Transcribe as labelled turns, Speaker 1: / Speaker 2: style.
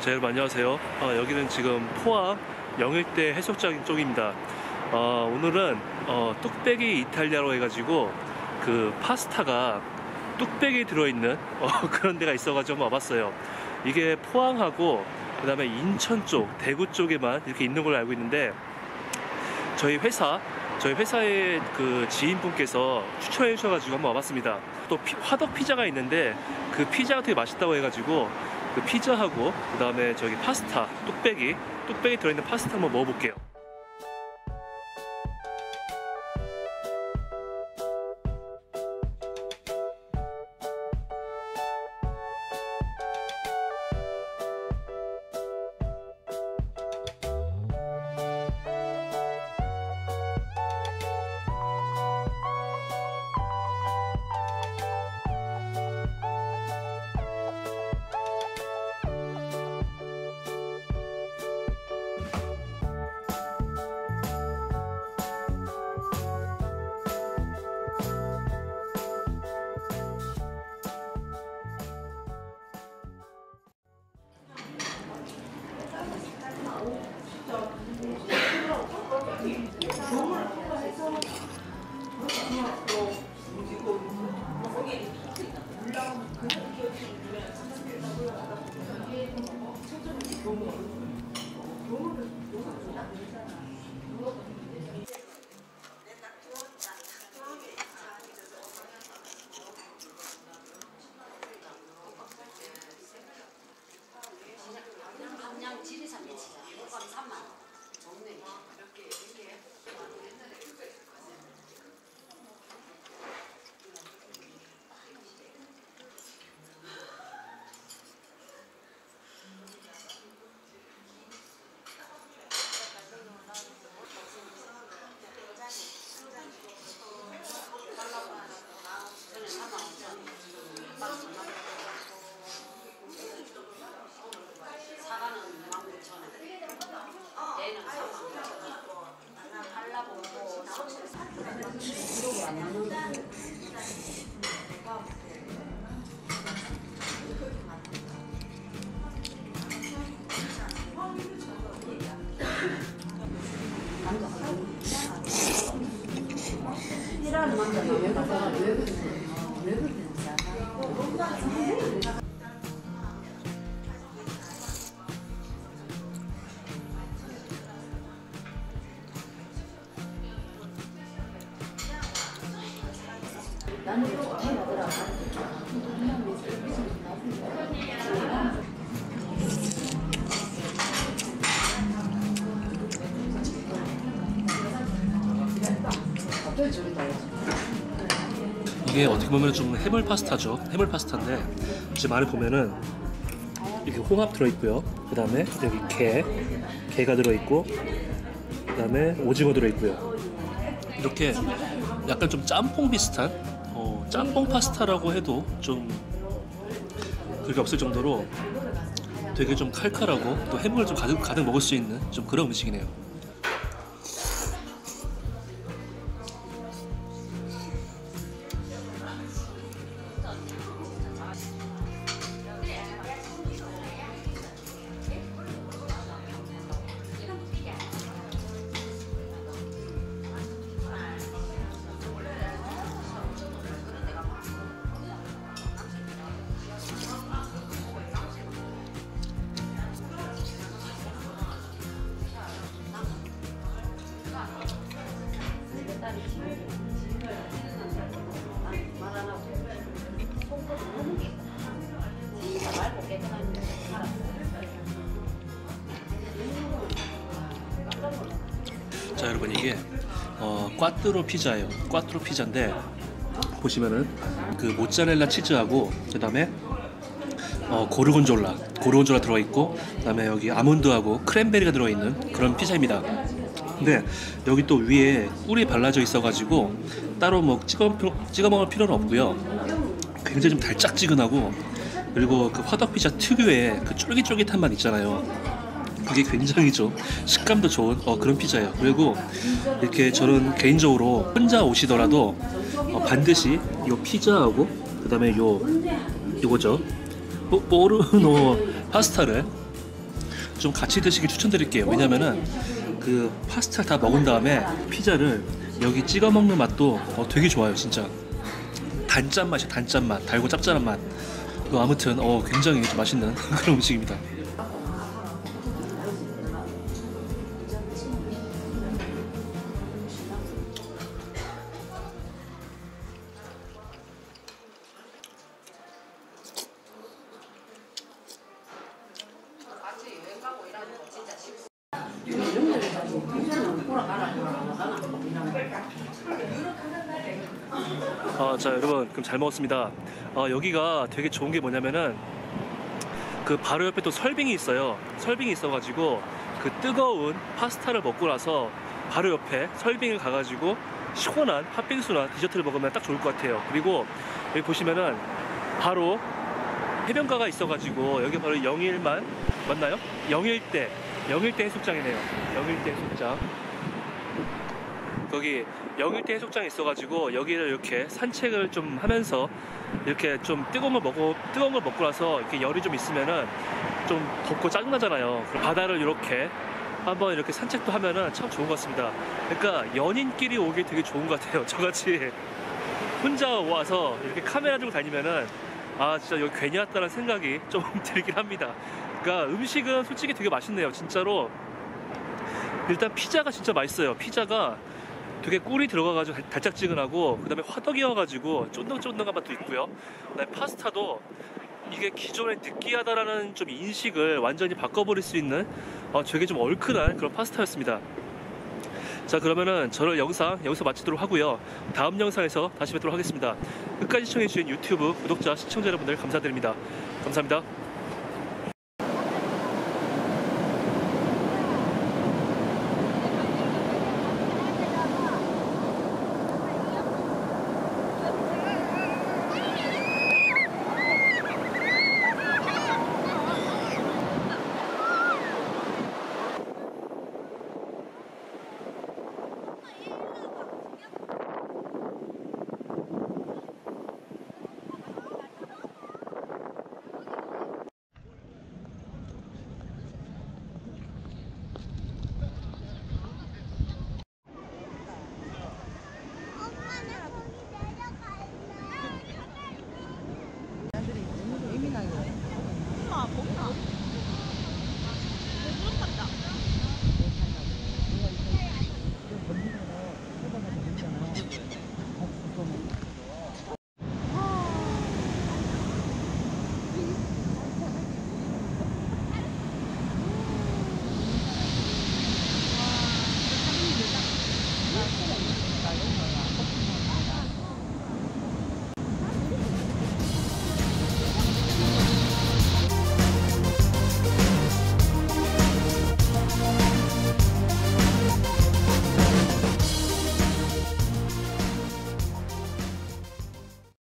Speaker 1: 자 여러분 안녕하세요. 어, 여기는 지금 포항 영일대 해수욕장 쪽입니다. 어, 오늘은 어, 뚝배기 이탈리아로 해가지고 그 파스타가 뚝배기 들어있는 어, 그런 데가 있어가지고 한번 와봤어요. 이게 포항하고 그 다음에 인천 쪽, 대구 쪽에만 이렇게 있는 걸로 알고 있는데 저희 회사 저희 회사의 그 지인분께서 추천해 주셔가지고 한번 와봤습니다. 또 피- 화덕 피자가 있는데 그 피자가 되게 맛있다고 해가지고 그 피자하고 그 다음에 저기 파스타 뚝배기 뚝배기 들어있는 파스타 한번 먹어볼게요.
Speaker 2: 일하는 남자가 왜 그러냐? 왜 그러냐? 왜 그러냐?
Speaker 1: 이게 어떻게 보면 좀 해물 파스타죠. 해물 파스타인데 지금 안에 보면은 이렇게 홍합 들어있고요. 그 다음에 여기 게, 게가 들어있고 그 다음에 오징어 들어있고요. 이렇게 약간 좀 짬뽕 비슷한 어, 짬뽕 파스타라고 해도 좀 그게 없을 정도로 되게 좀 칼칼하고 또 해물을 좀 가득 가득 먹을 수 있는 좀 그런 음식이네요. 자 여러분 이게 어, 꽈뚜로 피자예요. 꽈뚜로 피자인데 보시면은 그 모짜렐라 치즈하고 그 다음에 어, 고르곤졸라 고르곤졸라 들어 있고 그 다음에 여기 아몬드하고 크랜베리가 들어 있는 그런 피자입니다. 근데 여기 또 위에 꿀이 발라져 있어 가지고 따로 뭐 찍어 찍어 먹을 필요는 없고요. 굉장히 좀 달짝지근하고 그리고 그 화덕 피자 특유의 그 쫄깃쫄깃한 맛 있잖아요. 그게 굉장히 좀 식감도 좋은 어, 그런 피자예요. 그리고 이렇게 저는 개인적으로 혼자 오시더라도 어, 반드시 이 피자하고 그다음에 요 요거죠. 뽀- 뽀르노 파스타를 좀 같이 드시길 추천드릴게요. 왜냐면은 그 파스타 다 먹은 다음에 피자를 여기 찍어 먹는 맛도 어, 되게 좋아요, 진짜. 단짠 맛이야, 단짠 맛, 달고 짭짤한 맛. 어, 아무튼 어, 굉장히 좀 맛있는 그런 음식입니다. 아, 자 여러분 그럼 잘 먹었습니다. 아, 여기가 되게 좋은 게 뭐냐면은 그 바로 옆에 또 설빙이 있어요. 설빙이 있어가지고 그 뜨거운 파스타를 먹고 나서 바로 옆에 설빙을 가가지고 시원한 팥빙수나 디저트를 먹으면 딱 좋을 것 같아요. 그리고 여기 보시면은 바로 해변가가 있어가지고 여기 바로 영일만 맞나요? 영일대 영일대 해수욕장이네요. 영일대 해수욕장. 거기 영일대 해수욕장에 있어가지고 여기를 이렇게 산책을 좀 하면서 이렇게 좀 뜨거운 걸 먹고 뜨거운 걸 먹고 나서 이렇게 열이 좀 있으면은 좀 덥고 짜증나잖아요. 바다를 이렇게 한번 이렇게 산책도 하면은 참 좋은 것 같습니다. 그러니까 연인끼리 오기 되게 좋은 것 같아요. 저같이 혼자 와서 이렇게 카메라 들고 다니면은 아 진짜 여기 괜히 왔다는 생각이 좀 들긴 합니다. 그러니까 음식은 솔직히 되게 맛있네요. 진짜로 일단 피자가 진짜 맛있어요. 피자가 되게 꿀이 들어가가지고 달- 달짝지근하고 그다음에 화덕이어가지고 쫀득쫀득한 맛도 있고요. 그다음에 파스타도 이게 기존에 느끼하다라는 좀 인식을 완전히 바꿔버릴 수 있는 어, 되게 좀 얼큰한 그런 파스타였습니다. 자 그러면은 저를 영상 여기서 마치도록 하고요. 다음 영상에서 다시 뵙도록 하겠습니다. 끝까지 시청해주신 유튜브 구독자 시청자 여러분들 감사드립니다. 감사합니다.